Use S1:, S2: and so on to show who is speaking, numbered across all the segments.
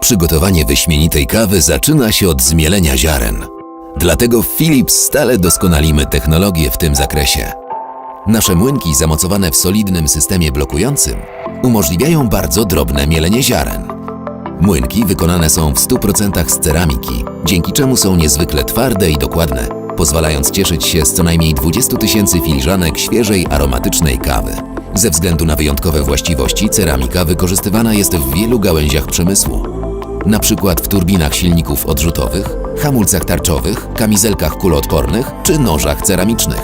S1: Przygotowanie wyśmienitej kawy zaczyna się od zmielenia ziaren. Dlatego w Philips stale doskonalimy technologię w tym zakresie. Nasze młynki zamocowane w solidnym systemie blokującym umożliwiają bardzo drobne mielenie ziaren. Młynki wykonane są w 100% z ceramiki, dzięki czemu są niezwykle twarde i dokładne, pozwalając cieszyć się z co najmniej 20 tysięcy filiżanek świeżej, aromatycznej kawy. Ze względu na wyjątkowe właściwości ceramika wykorzystywana jest w wielu gałęziach przemysłu. Przykład w turbinach silników odrzutowych, hamulcach tarczowych, kamizelkach kuloodpornych czy nożach ceramicznych.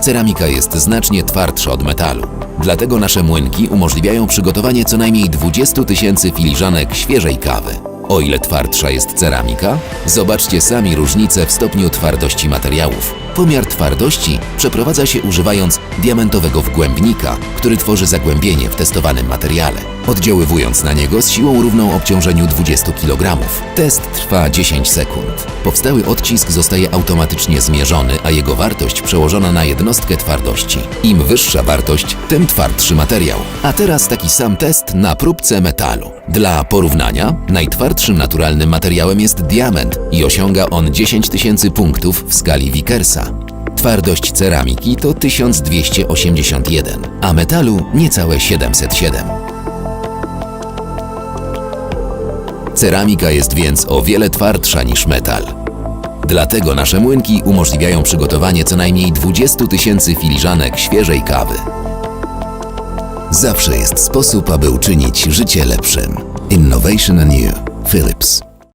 S1: Ceramika jest znacznie twardsza od metalu. Dlatego nasze młynki umożliwiają przygotowanie co najmniej 20 tysięcy filiżanek świeżej kawy. O ile twardsza jest ceramika, zobaczcie sami różnicę w stopniu twardości materiałów. Pomiar twardości przeprowadza się używając diamentowego wgłębnika, który tworzy zagłębienie w testowanym materiale, oddziaływując na niego z siłą równą obciążeniu 20 kg. Test trwa 10 sekund. Powstały odcisk zostaje automatycznie zmierzony, a jego wartość przełożona na jednostkę twardości. Im wyższa wartość, tym twardszy materiał. A teraz taki sam test na próbce metalu. Dla porównania, najtwardszym naturalnym materiałem jest diament i osiąga on 10 tysięcy punktów w skali Vickersa. Twardość ceramiki to 1281, a metalu niecałe 707. Ceramika jest więc o wiele twardsza niż metal. Dlatego nasze młynki umożliwiają przygotowanie co najmniej 20 tysięcy filiżanek świeżej kawy. Zawsze jest sposób, aby uczynić życie lepszym. Innovation Anew. Philips.